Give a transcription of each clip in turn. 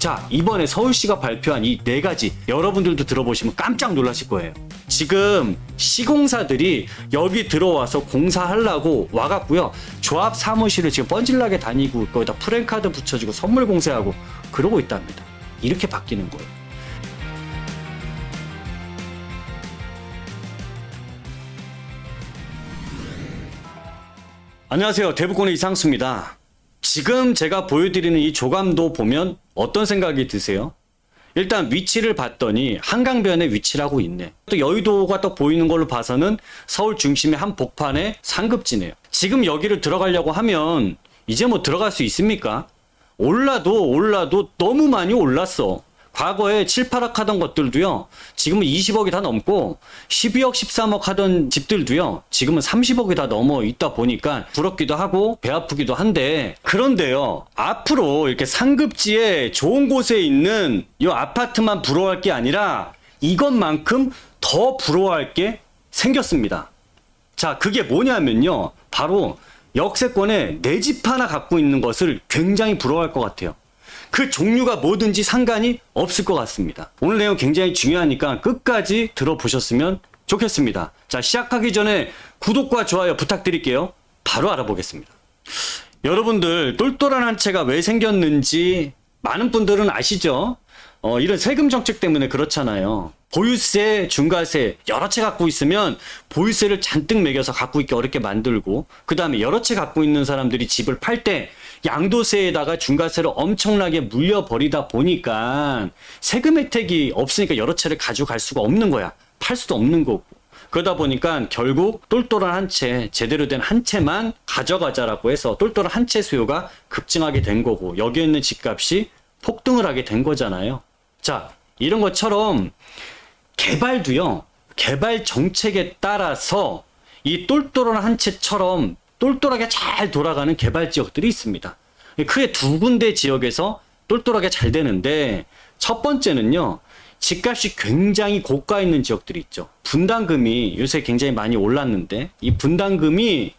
자, 이번에 서울시가 발표한 이 네 가지 여러분들도 들어보시면 깜짝 놀라실 거예요. 지금 시공사들이 여기 들어와서 공사하려고 와갖고요. 조합 사무실을 지금 뻔질나게 다니고 거기다 프랜카드 붙여주고 선물 공세하고 그러고 있답니다. 이렇게 바뀌는 거예요. 안녕하세요. 대부권의 이상수입니다. 지금 제가 보여드리는 이 조감도 보면 어떤 생각이 드세요? 일단 위치를 봤더니 한강변에 위치를 하고 있네. 또 여의도가 또 보이는 걸로 봐서는 서울 중심의 한 복판의 상급지네요. 지금 여기를 들어가려고 하면 이제 뭐 들어갈 수 있습니까? 올라도 올라도 너무 많이 올랐어. 과거에 7, 8억 하던 것들도요, 지금은 20억이 다 넘고, 12억, 13억 하던 집들도요, 지금은 30억이 다 넘어 있다 보니까 부럽기도 하고, 배 아프기도 한데, 그런데요, 앞으로 이렇게 상급지에 좋은 곳에 있는 이 아파트만 부러워할 게 아니라, 이것만큼 더 부러워할 게 생겼습니다. 자, 그게 뭐냐면요. 바로 역세권에 내 집 하나 갖고 있는 것을 굉장히 부러워할 것 같아요. 그 종류가 뭐든지 상관이 없을 것 같습니다. 오늘 내용 굉장히 중요하니까 끝까지 들어보셨으면 좋겠습니다. 자, 시작하기 전에 구독과 좋아요 부탁드릴게요. 바로 알아보겠습니다. 여러분들, 똘똘한 한 채가 왜 생겼는지 많은 분들은 아시죠? 어, 이런 세금 정책 때문에 그렇잖아요. 보유세, 중과세 여러 채 갖고 있으면 보유세를 잔뜩 매겨서 갖고 있기 어렵게 만들고 그 다음에 여러 채 갖고 있는 사람들이 집을 팔 때 양도세에다가 중과세를 엄청나게 물려버리다 보니까 세금 혜택이 없으니까 여러 채를 가져갈 수가 없는 거야. 팔 수도 없는 거고. 그러다 보니까 결국 똘똘한 한 채, 제대로 된 한 채만 가져가자라고 해서 똘똘한 한 채 수요가 급증하게 된 거고 여기에 있는 집값이 폭등을 하게 된 거잖아요. 자, 이런 것처럼 개발도요, 개발 정책에 따라서 이 똘똘한 한 채처럼 똘똘하게 잘 돌아가는 개발 지역들이 있습니다. 크게 두 군데 지역에서 똘똘하게 잘 되는데 첫 번째는요, 집값이 굉장히 고가 있는 지역들이 있죠. 분담금이 요새 굉장히 많이 올랐는데 이 분담금이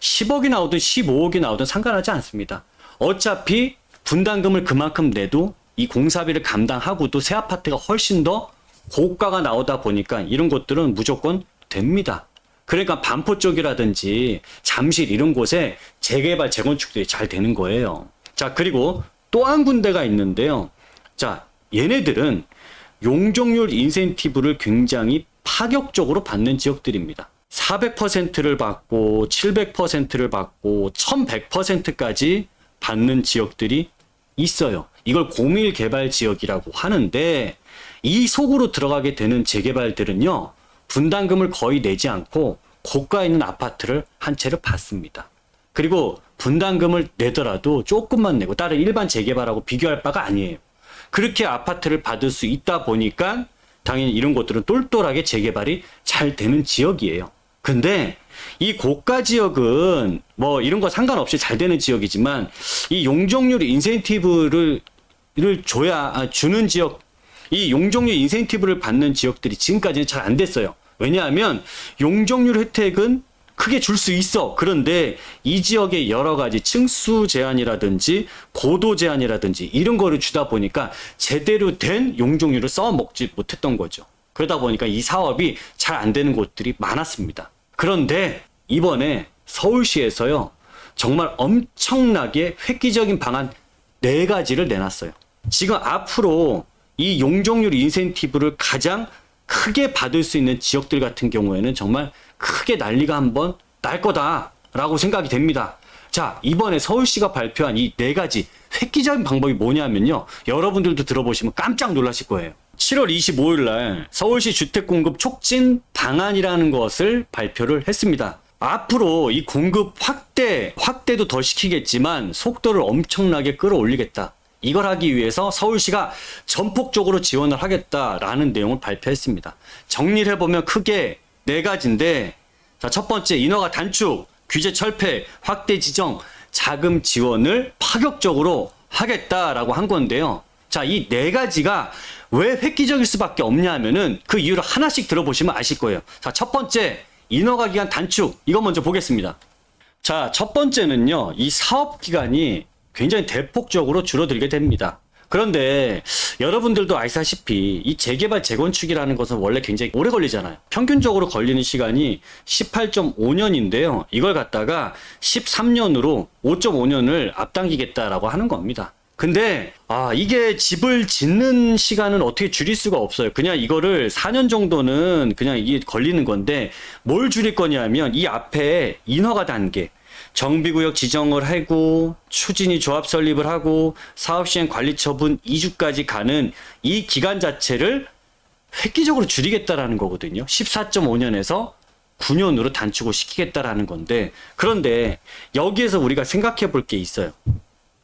10억이 나오든 15억이 나오든 상관하지 않습니다. 어차피 분담금을 그만큼 내도 이 공사비를 감당하고도 새 아파트가 훨씬 더 고가가 나오다 보니까 이런 것들은 무조건 됩니다. 그러니까 반포 쪽이라든지 잠실 이런 곳에 재개발 재건축들이 잘 되는 거예요. 자, 그리고 또 한 군데가 있는데요. 자, 얘네들은 용적률 인센티브를 굉장히 파격적으로 받는 지역들입니다. 400%를 받고 700%를 받고 1100%까지 받는 지역들이 있어요. 이걸 공일 개발 지역이라고 하는데 이 속으로 들어가게 되는 재개발들은요. 분담금을 거의 내지 않고 고가에 있는 아파트를 한 채를 받습니다. 그리고 분담금을 내더라도 조금만 내고 다른 일반 재개발하고 비교할 바가 아니에요. 그렇게 아파트를 받을 수 있다 보니까 당연히 이런 곳들은 똘똘하게 재개발이 잘 되는 지역이에요. 근데 이 고가 지역은 뭐 이런 거 상관없이 잘 되는 지역이지만 이 용적률 인센티브를 를 줘야 아, 주는 지역 이 용적률 인센티브를 받는 지역들이 지금까지는 잘 안 됐어요. 왜냐하면 용적률 혜택은 크게 줄 수 있어. 그런데 이 지역의 여러 가지 층수 제한이라든지 고도 제한이라든지 이런 거를 주다 보니까 제대로 된 용적률을 써 먹지 못했던 거죠. 그러다 보니까 이 사업이 잘 안 되는 곳들이 많았습니다. 그런데 이번에 서울시에서요. 정말 엄청나게 획기적인 방안 네 가지를 내놨어요. 지금 앞으로 이 용적률 인센티브를 가장 크게 받을 수 있는 지역들 같은 경우에는 정말 크게 난리가 한번 날 거다라고 생각이 됩니다. 자, 이번에 서울시가 발표한 이 네 가지 획기적인 방법이 뭐냐면요. 여러분들도 들어보시면 깜짝 놀라실 거예요. 7월 25일 날 서울시 주택 공급 촉진 방안이라는 것을 발표를 했습니다. 앞으로 이 공급 확대, 확대도 더 시키겠지만 속도를 엄청나게 끌어올리겠다. 이걸 하기 위해서 서울시가 전폭적으로 지원을 하겠다라는 내용을 발표했습니다. 정리를 해보면 크게 네 가지인데, 자, 첫 번째, 인허가 단축, 규제 철폐, 확대 지정, 자금 지원을 파격적으로 하겠다라고 한 건데요. 자, 이 네 가지가 왜 획기적일 수밖에 없냐 하면은 그 이유를 하나씩 들어보시면 아실 거예요. 자, 첫 번째, 인허가 기간 단축. 이거 먼저 보겠습니다. 자, 첫 번째는요, 이 사업 기간이 굉장히 대폭적으로 줄어들게 됩니다. 그런데 여러분들도 아시다시피 이 재개발 재건축이라는 것은 원래 굉장히 오래 걸리잖아요. 평균적으로 걸리는 시간이 18.5년인데요. 이걸 갖다가 13년으로 5.5년을 앞당기겠다라고 하는 겁니다. 근데 아 이게 집을 짓는 시간은 어떻게 줄일 수가 없어요. 그냥 이거를 4년 정도는 그냥 이게 걸리는 건데 뭘 줄일 거냐면 이 앞에 인허가 단계 정비구역 지정을 하고 추진이 조합 설립을 하고 사업 시행 관리 처분 2주까지 가는 이 기간 자체를 획기적으로 줄이겠다라는 거거든요. 14.5년에서 9년으로 단축을 시키겠다라는 건데 그런데 여기에서 우리가 생각해 볼 게 있어요.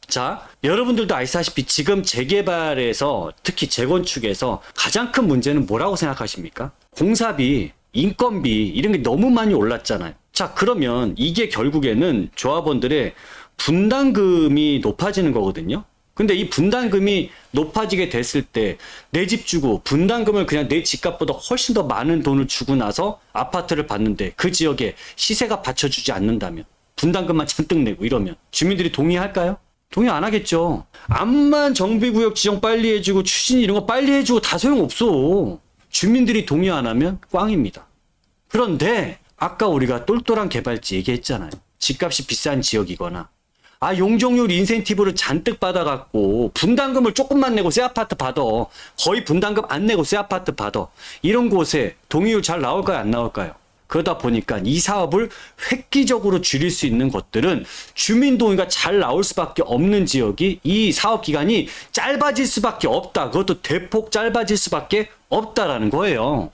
자, 여러분들도 아시다시피 지금 재개발에서 특히 재건축에서 가장 큰 문제는 뭐라고 생각하십니까? 공사비, 인건비 이런 게 너무 많이 올랐잖아요. 자, 그러면 이게 결국에는 조합원들의 분담금이 높아지는 거거든요. 근데 이 분담금이 높아지게 됐을 때 내 집 주고 분담금을 그냥 내 집값보다 훨씬 더 많은 돈을 주고 나서 아파트를 받는데 그 지역에 시세가 받쳐주지 않는다면 분담금만 잔뜩 내고 이러면 주민들이 동의할까요? 동의 안 하겠죠. 암만 정비구역 지정 빨리 해주고 추진 이런 거 빨리 해주고 다 소용없어. 주민들이 동의 안 하면 꽝입니다. 그런데 아까 우리가 똘똘한 개발지 얘기했잖아요. 집값이 비싼 지역이거나 아 용적률 인센티브를 잔뜩 받아갖고 분담금을 조금만 내고 새 아파트 받아 거의 분담금 안 내고 새 아파트 받아 이런 곳에 동의율 잘 나올까요 안 나올까요? 그러다 보니까 이 사업을 획기적으로 줄일 수 있는 것들은 주민 동의가 잘 나올 수밖에 없는 지역이 이 사업 기간이 짧아질 수밖에 없다. 그것도 대폭 짧아질 수밖에 없다라는 거예요.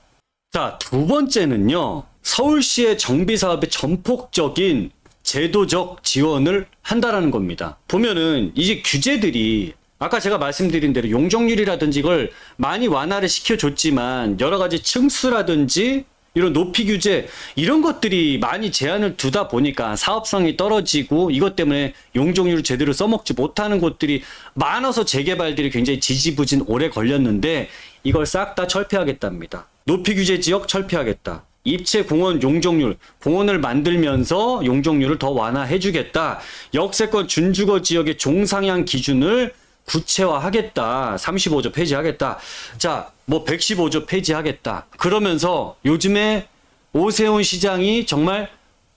자, 두 번째는요. 서울시의 정비 사업의 전폭적인 제도적 지원을 한다라는 겁니다. 보면은 이제 규제들이 아까 제가 말씀드린 대로 용적률이라든지 이걸 많이 완화를 시켜줬지만 여러 가지 층수라든지 이런 높이 규제 이런 것들이 많이 제한을 두다 보니까 사업성이 떨어지고 이것 때문에 용적률을 제대로 써먹지 못하는 곳들이 많아서 재개발들이 굉장히 지지부진 오래 걸렸는데 이걸 싹 다 철폐하겠답니다. 높이 규제 지역 철폐하겠다. 입체 공원 용적률, 공원을 만들면서 용적률을 더 완화해주겠다. 역세권 준주거 지역의 종상향 기준을 구체화하겠다. 35조 폐지하겠다. 자, 뭐 115조 폐지하겠다. 그러면서 요즘에 오세훈 시장이 정말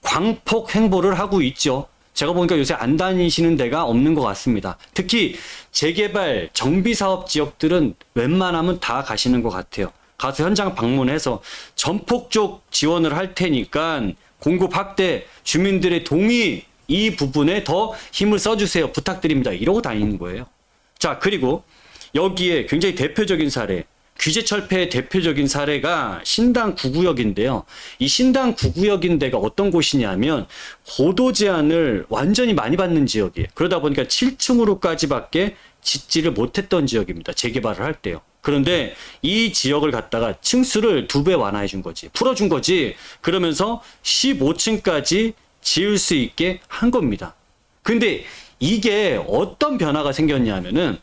광폭 행보를 하고 있죠. 제가 보니까 요새 안 다니시는 데가 없는 것 같습니다. 특히 재개발 정비 사업 지역들은 웬만하면 다 가시는 것 같아요. 가서 현장 방문해서 전폭적 지원을 할 테니까 공급 확대, 주민들의 동의 이 부분에 더 힘을 써주세요. 부탁드립니다. 이러고 다니는 거예요. 자, 그리고 여기에 굉장히 대표적인 사례, 규제 철폐의 대표적인 사례가 신당 구구역인데요. 이 신당 구구역인 데가 어떤 곳이냐면 고도 제한을 완전히 많이 받는 지역이에요. 그러다 보니까 7층으로까지밖에 짓지를 못했던 지역입니다. 재개발을 할 때요. 그런데 이 지역을 갖다가 층수를 두 배 완화해 준 거지. 풀어 준 거지. 그러면서 15층까지 지을 수 있게 한 겁니다. 근데 이게 어떤 변화가 생겼냐면은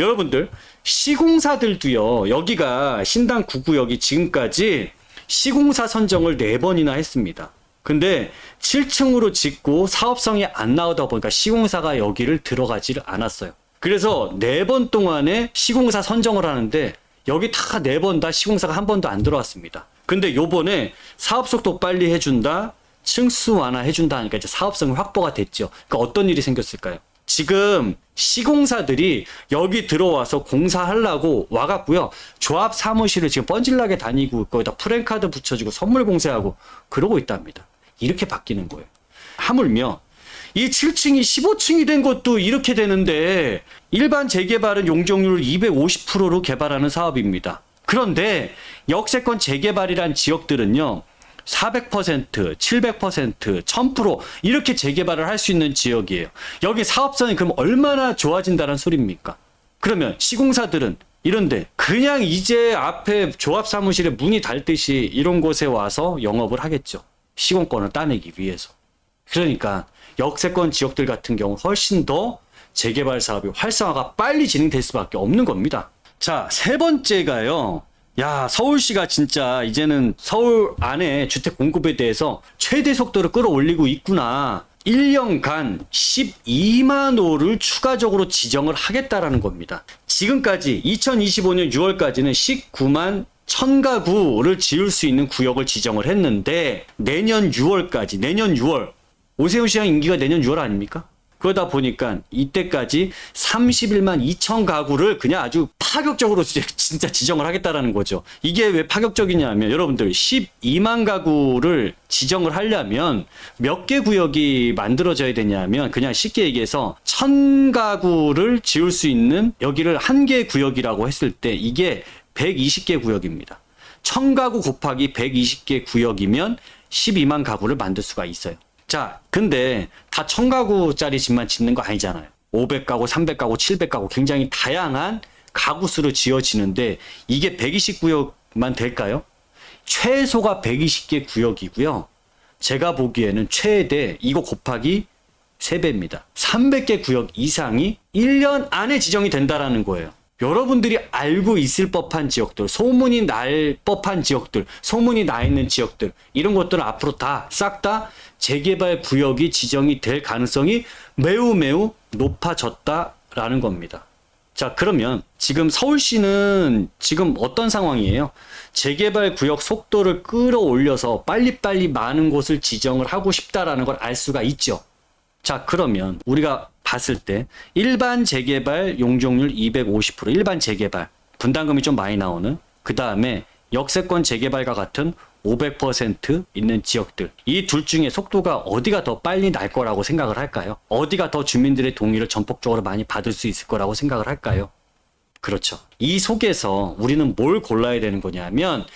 여러분들 시공사들도요. 여기가 신당 구구역이 지금까지 시공사 선정을 네 번이나 했습니다. 근데 7층으로 짓고 사업성이 안 나오다 보니까 시공사가 여기를 들어가지를 않았어요. 그래서 네번 동안에 시공사 선정을 하는데 여기 다네번다 시공사가 한 번도 안 들어왔습니다. 근데 요번에 사업 속도 빨리 해준다, 층수 완화 해준다 하니까 이제 사업성이 확보가 됐죠. 그러니까 어떤 일이 생겼을까요? 지금 시공사들이 여기 들어와서 공사하려고 와갖고요. 조합 사무실을 지금 뻔질나게 다니고 거기다 프랜카드 붙여주고 선물 공세하고 그러고 있답니다. 이렇게 바뀌는 거예요. 하물며 이 7층이 15층이 된 것도 이렇게 되는데 일반 재개발은 용적률 250%로 개발하는 사업입니다. 그런데 역세권 재개발이란 지역들은요. 400%, 700%, 1000% 이렇게 재개발을 할 수 있는 지역이에요. 여기 사업성이 그럼 얼마나 좋아진다는 소리입니까? 그러면 시공사들은 이런데 그냥 이제 앞에 조합 사무실에 문이 닫듯이 이런 곳에 와서 영업을 하겠죠. 시공권을 따내기 위해서. 그러니까 역세권 지역들 같은 경우 훨씬 더 재개발 사업이 활성화가 빨리 진행될 수밖에 없는 겁니다. 자, 세 번째가요. 야, 서울시가 진짜 이제는 서울 안에 주택 공급에 대해서 최대 속도를 끌어올리고 있구나. 1년간 12만 호를 추가적으로 지정을 하겠다라는 겁니다. 지금까지 2025년 6월까지는 19만 1000가구를 지을 수 있는 구역을 지정을 했는데 내년 6월까지 내년 6월 오세훈 시장 임기가 내년 6월 아닙니까? 그러다 보니까 이때까지 31만 2천 가구를 그냥 아주 파격적으로 진짜- 지정을 하겠다라는 거죠. 이게 왜 파격적이냐면 여러분들 12만 가구를 지정을 하려면 몇 개 구역이 만들어져야 되냐면 그냥 쉽게 얘기해서 1000 가구를 지을 수 있는 여기를 한 개 구역이라고 했을 때 이게 120개 구역입니다. 1000 가구 곱하기 120개 구역이면 12만 가구를 만들 수가 있어요. 자, 근데 다 1000가구짜리 집만 짓는 거 아니잖아요. 500가구, 300가구, 700가구 굉장히 다양한 가구 수로 지어지는데 이게 120구역만 될까요? 최소가 120개 구역이고요. 제가 보기에는 최대 이거 곱하기 3배입니다. 300개 구역 이상이 1년 안에 지정이 된다라는 거예요. 여러분들이 알고 있을 법한 지역들, 소문이 날 법한 지역들, 소문이 나 있는 지역들, 이런 것들은 앞으로 다싹다 재개발 구역이 지정이 될 가능성이 매우 매우 높아졌다라는 겁니다. 자, 그러면 지금 서울시는 지금 어떤 상황이에요? 재개발 구역 속도를 끌어올려서 빨리빨리 많은 곳을 지정을 하고 싶다라는 걸 알 수가 있죠. 자, 그러면 우리가 봤을 때 일반 재개발 용적률 250%, 일반 재개발 분담금이 좀 많이 나오는 그 다음에 역세권 재개발과 같은 500% 있는 지역들 이 둘 중에 속도가 어디가 더 빨리 날 거라고 생각을 할까요? 어디가 더 주민들의 동의를 전폭적으로 많이 받을 수 있을 거라고 생각을 할까요? 그렇죠. 이 속에서 우리는 뭘 골라야 되는 거냐면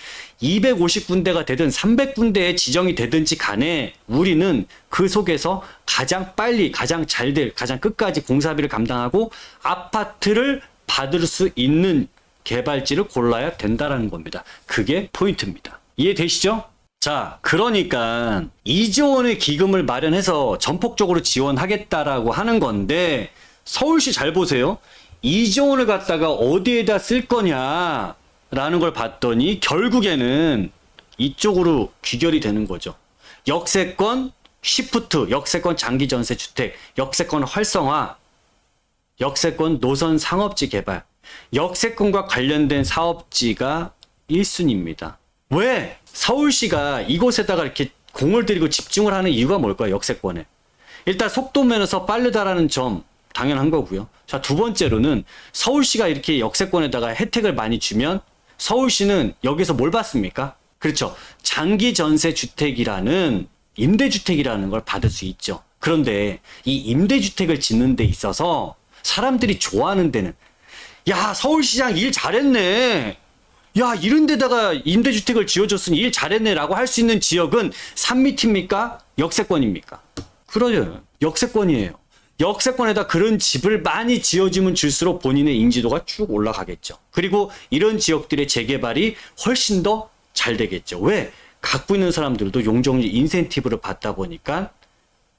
250군데가 되든 300군데에 지정이 되든지 간에 우리는 그 속에서 가장 빨리 가장 잘 될 가장 끝까지 공사비를 감당하고 아파트를 받을 수 있는 개발지를 골라야 된다라는 겁니다. 그게 포인트입니다. 이해되시죠? 자, 그러니까 2조 원의 기금을 마련해서 전폭적으로 지원하겠다라고 하는 건데 서울시 잘 보세요. 2조 원을 갖다가 어디에다 쓸 거냐라는 걸 봤더니 결국에는 이쪽으로 귀결이 되는 거죠. 역세권 시프트, 역세권 장기 전세 주택, 역세권 활성화, 역세권 노선 상업지 개발, 역세권과 관련된 사업지가 1순위입니다. 왜 서울시가 이곳에다가 이렇게 공을 들이고 집중을 하는 이유가 뭘까요? 역세권에. 일단 속도 면에서 빠르다라는 점 당연한 거고요. 자, 두 번째로는 서울시가 이렇게 역세권에다가 혜택을 많이 주면 서울시는 여기서 뭘 받습니까? 그렇죠. 장기 전세 주택이라는 임대주택이라는 걸 받을 수 있죠. 그런데 이 임대주택을 짓는 데 있어서 사람들이 좋아하는 데는 야, 서울시장 일 잘했네. 야, 이런 데다가 임대주택을 지어줬으니 일 잘했네라고 할 수 있는 지역은 산밑입니까? 역세권입니까? 그러죠. 역세권이에요. 역세권에다 그런 집을 많이 지어주면 줄수록 본인의 인지도가 쭉 올라가겠죠. 그리고 이런 지역들의 재개발이 훨씬 더 잘 되겠죠. 왜? 갖고 있는 사람들도 용적률 인센티브를 받다 보니까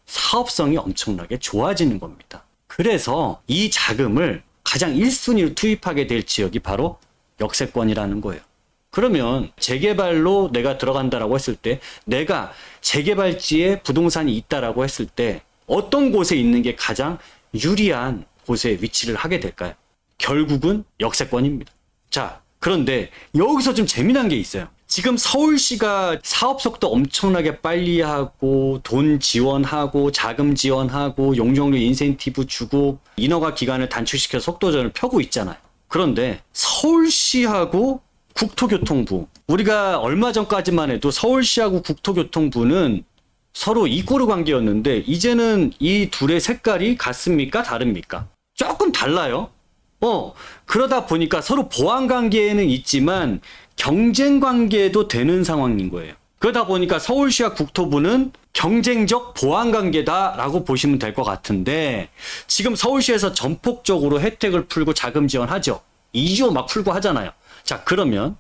사업성이 엄청나게 좋아지는 겁니다. 그래서 이 자금을 가장 1순위로 투입하게 될 지역이 바로 역세권이라는 거예요. 그러면 재개발로 내가 들어간다라고 했을 때 내가 재개발지에 부동산이 있다라고 했을 때 어떤 곳에 있는 게 가장 유리한 곳에 위치를 하게 될까요? 결국은 역세권입니다. 자, 그런데 여기서 좀 재미난 게 있어요. 지금 서울시가 사업 속도 엄청나게 빨리 하고 돈 지원하고 자금 지원하고 용적률 인센티브 주고 인허가 기간을 단축시켜 속도전을 펴고 있잖아요. 그런데 서울시하고 국토교통부 우리가 얼마 전까지만 해도 서울시하고 국토교통부는 서로 이꼬르 관계였는데 이제는 이 둘의 색깔이 같습니까? 다릅니까? 조금 달라요. 어, 그러다 보니까 서로 보완 관계에는 있지만 경쟁 관계도 되는 상황인 거예요. 그러다 보니까 서울시와 국토부는 경쟁적 보완 관계다라고 보시면 될 것 같은데 지금 서울시에서 전폭적으로 혜택을 풀고 자금 지원하죠. 2조 막 풀고 하잖아요. 자, 그러면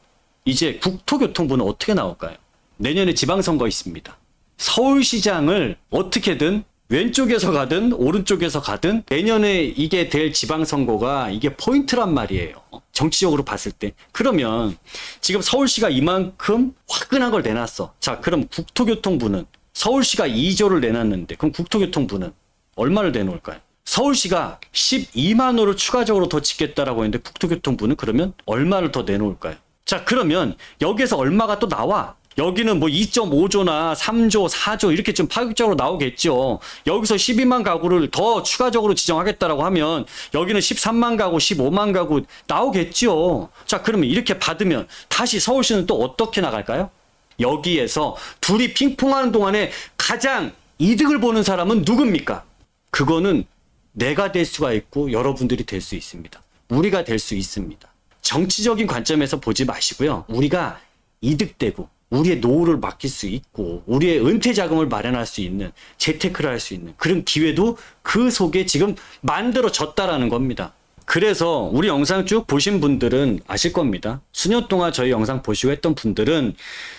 이제 국토교통부는 어떻게 나올까요? 내년에 지방선거 있습니다. 서울시장을 어떻게든 왼쪽에서 가든 오른쪽에서 가든 내년에 이게 될 지방선거가 이게 포인트란 말이에요. 정치적으로 봤을 때. 그러면 지금 서울시가 이만큼 화끈한 걸 내놨어. 자, 그럼 국토교통부는 서울시가 2조를 내놨는데 그럼 국토교통부는 얼마를 내놓을까요? 서울시가 12만 호를 추가적으로 더 짓겠다라고 했는데 국토교통부는 그러면 얼마를 더 내놓을까요? 자, 그러면 여기에서 얼마가 또 나와? 여기는 뭐 2.5조나 3조, 4조 이렇게 좀 파격적으로 나오겠죠. 여기서 12만 가구를 더 추가적으로 지정하겠다라고 하면 여기는 13만 가구, 15만 가구 나오겠죠. 자, 그러면 이렇게 받으면 다시 서울시는 또 어떻게 나갈까요? 여기에서 둘이 핑퐁하는 동안에 가장 이득을 보는 사람은 누굽니까? 그거는 내가 될 수가 있고 여러분들이 될 수 있습니다. 우리가 될 수 있습니다. 정치적인 관점에서 보지 마시고요. 우리가 이득되고 우리의 노후를 맡길 수 있고 우리의 은퇴 자금을 마련할 수 있는 재테크를 할 수 있는 그런 기회도 그 속에 지금 만들어졌다라는 겁니다. 그래서 우리 영상 쭉 보신 분들은 아실 겁니다. 수년 동안 저희 영상 보시고 했던 분들은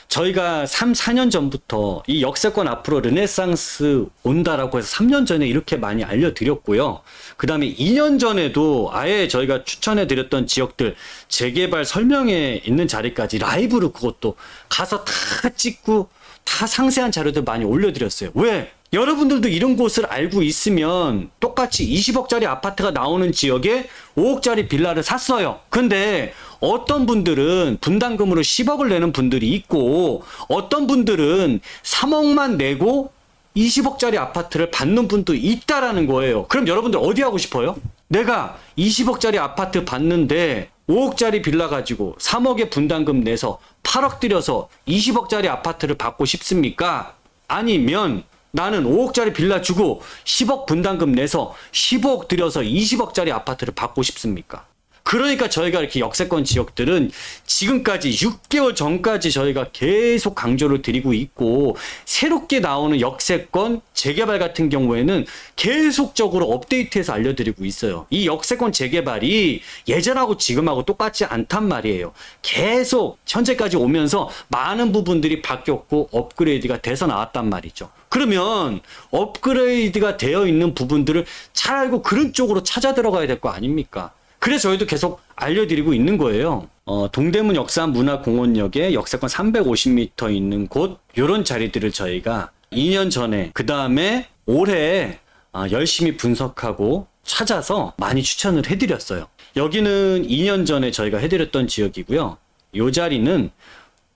저희가 3, 4년 전부터 이 역세권 앞으로 르네상스 온다라고 해서 3년 전에 이렇게 많이 알려드렸고요. 그 다음에 2년 전에도 아예 저희가 추천해드렸던 지역들 재개발 설명에 있는 자리까지 라이브로 그것도 가서 다 찍고 다 상세한 자료들 많이 올려드렸어요. 왜? 여러분들도 이런 곳을 알고 있으면 똑같이 20억짜리 아파트가 나오는 지역에 5억짜리 빌라를 샀어요. 근데 어떤 분들은 분담금으로 10억을 내는 분들이 있고 어떤 분들은 3억만 내고 20억짜리 아파트를 받는 분도 있다라는 거예요. 그럼 여러분들 어디 하고 싶어요? 내가 20억짜리 아파트 받는데 5억짜리 빌라 가지고 3억의 분담금 내서 8억 들여서 20억짜리 아파트를 받고 싶습니까? 아니면 나는 5억짜리 빌라 주고 10억 분담금 내서 15억 들여서 20억짜리 아파트를 받고 싶습니까? 그러니까 저희가 이렇게 역세권 지역들은 지금까지 6개월 전까지 저희가 계속 강조를 드리고 있고 새롭게 나오는 역세권 재개발 같은 경우에는 계속적으로 업데이트해서 알려드리고 있어요. 이 역세권 재개발이 예전하고 지금하고 똑같지 않단 말이에요. 계속 현재까지 오면서 많은 부분들이 바뀌었고 업그레이드가 돼서 나왔단 말이죠. 그러면 업그레이드가 되어 있는 부분들을 잘 알고 그런 쪽으로 찾아 들어가야 될 거 아닙니까? 그래서 저희도 계속 알려드리고 있는 거예요. 어, 동대문 역사문화공원역에 역세권 350m 있는 곳, 요런 자리들을 저희가 2년 전에, 그 다음에 올해 아, 열심히 분석하고 찾아서 많이 추천을 해드렸어요. 여기는 2년 전에 저희가 해드렸던 지역이고요. 요 자리는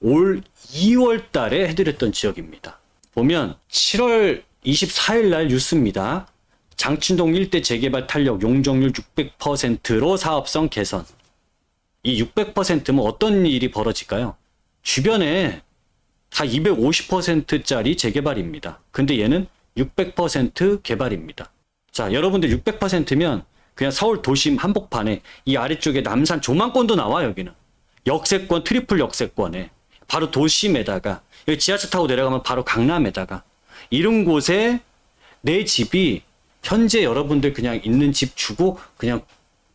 올 2월 달에 해드렸던 지역입니다. 보면 7월 24일 날 뉴스입니다. 장춘동 일대 재개발 탄력 용적률 600%로 사업성 개선. 이 600%면 어떤 일이 벌어질까요? 주변에 다 250%짜리 재개발입니다. 근데 얘는 600% 개발입니다. 자, 여러분들 600%면 그냥 서울 도심 한복판에 이 아래쪽에 남산 조망권도 나와 여기는. 역세권 트리플 역세권에 바로 도심에다가 여기 지하철 타고 내려가면 바로 강남에다가 이런 곳에 내 집이 현재 여러분들 그냥 있는 집 주고 그냥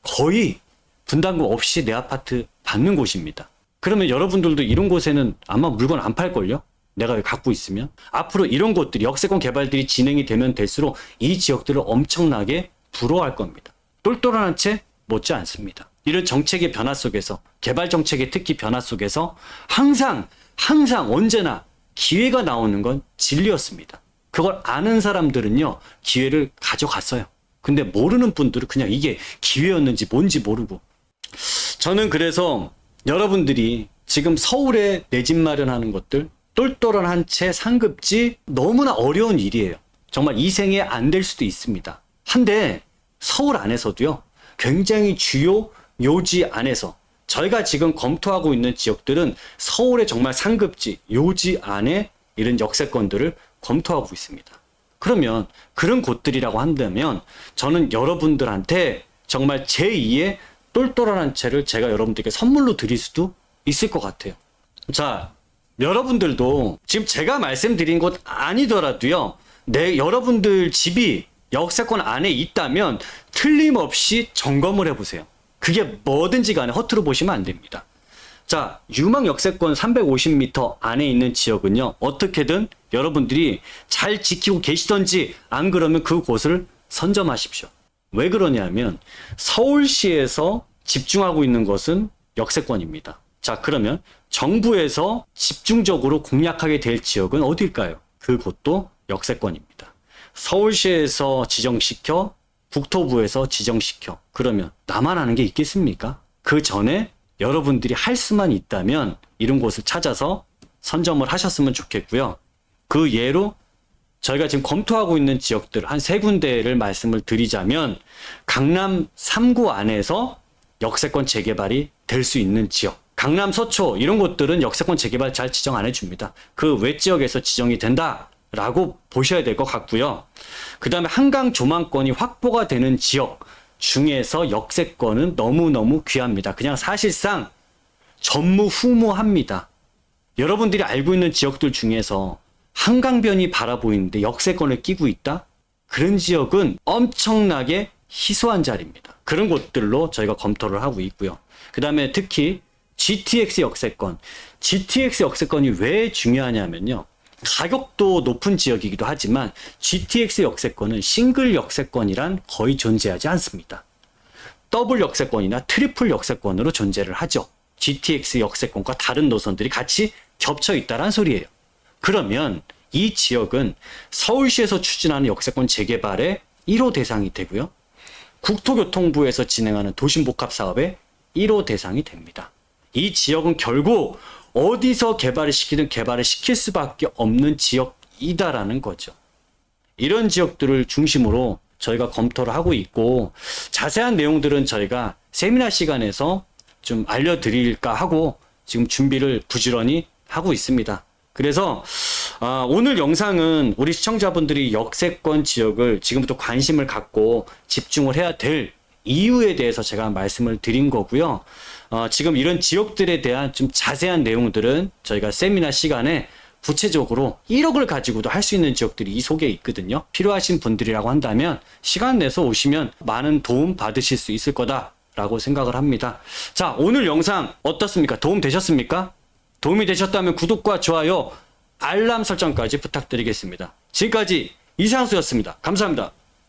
거의 분담금 없이 내 아파트 받는 곳입니다. 그러면 여러분들도 이런 곳에는 아마 물건 안 팔걸요? 내가 여기 갖고 있으면 앞으로 이런 곳들이 역세권 개발들이 진행이 되면 될수록 이 지역들을 엄청나게 부러워할 겁니다. 똘똘한 채 못지 않습니다. 이런 정책의 변화 속에서 개발 정책의 특히 변화 속에서 항상 항상 언제나 기회가 나오는 건 진리였습니다. 그걸 아는 사람들은요 기회를 가져갔어요. 근데 모르는 분들은 그냥 이게 기회였는지 뭔지 모르고 저는 그래서 여러분들이 지금 서울에 내 집 마련하는 것들 똘똘한 한채 상급지 너무나 어려운 일이에요. 정말 이 생에 안 될 수도 있습니다. 한데 서울 안에서도요. 굉장히 주요 요지 안에서 저희가 지금 검토하고 있는 지역들은 서울의 정말 상급지 요지 안에 이런 역세권들을 검토하고 있습니다. 그러면 그런 곳들이라고 한다면 저는 여러분들한테 정말 제2의 똘똘한 한 채를 제가 여러분들께 선물로 드릴 수도 있을 것 같아요. 자, 여러분들도 지금 제가 말씀드린 곳 아니더라도요. 내 여러분들 집이 역세권 안에 있다면 틀림없이 점검을 해보세요. 그게 뭐든지 간에 허투루 보시면 안 됩니다. 자, 유망 역세권 350m 안에 있는 지역은요, 어떻게든 여러분들이 잘 지키고 계시던지, 안 그러면 그곳을 선점하십시오. 왜 그러냐면, 서울시에서 집중하고 있는 것은 역세권입니다. 자, 그러면 정부에서 집중적으로 공략하게 될 지역은 어딜까요? 그곳도 역세권입니다. 서울시에서 지정시켜 국토부에서 지정시켜 그러면 나만 아는 게 있겠습니까? 그 전에 여러분들이 할 수만 있다면 이런 곳을 찾아서 선점을 하셨으면 좋겠고요. 그 예로 저희가 지금 검토하고 있는 지역들 한 세 군데를 말씀을 드리자면 강남 3구 안에서 역세권 재개발이 될 수 있는 지역. 강남 서초 이런 곳들은 역세권 재개발 잘 지정 안 해줍니다. 그 외 지역에서 지정이 된다라고 보셔야 될 것 같고요. 그 다음에 한강 조망권이 확보가 되는 지역 중에서 역세권은 너무너무 귀합니다. 그냥 사실상 전무후무합니다. 여러분들이 알고 있는 지역들 중에서 한강변이 바라보이는데 역세권을 끼고 있다? 그런 지역은 엄청나게 희소한 자리입니다. 그런 곳들로 저희가 검토를 하고 있고요. 그 다음에 특히 GTX 역세권. GTX 역세권이 왜 중요하냐면요. 가격도 높은 지역이기도 하지만 GTX 역세권은 싱글 역세권이란 거의 존재하지 않습니다. 더블 역세권이나 트리플 역세권으로 존재를 하죠. GTX 역세권과 다른 노선들이 같이 겹쳐 있다란 소리예요. 그러면 이 지역은 서울시에서 추진하는 역세권 재개발의 1호 대상이 되고요. 국토교통부에서 진행하는 도심복합 사업의 1호 대상이 됩니다. 이 지역은 결국 어디서 개발을 시키든 개발을 시킬 수밖에 없는 지역이다라는 거죠. 이런 지역들을 중심으로 저희가 검토를 하고 있고 자세한 내용들은 저희가 세미나 시간에서 좀 알려드릴까 하고 지금 준비를 부지런히 하고 있습니다. 그래서 아, 오늘 영상은 우리 시청자분들이 역세권 지역을 지금부터 관심을 갖고 집중을 해야 될 이유에 대해서 제가 말씀을 드린 거고요. 어, 지금 이런 지역들에 대한 좀 자세한 내용들은 저희가 세미나 시간에 구체적으로 1억을 가지고도 할 수 있는 지역들이 이 속에 있거든요. 필요하신 분들이라고 한다면 시간 내서 오시면 많은 도움 받으실 수 있을 거다라고 생각을 합니다. 자, 오늘 영상 어떻습니까? 도움 되셨습니까? 도움이 되셨다면 구독과 좋아요, 알람 설정까지 부탁드리겠습니다. 지금까지 이상수였습니다. 감사합니다.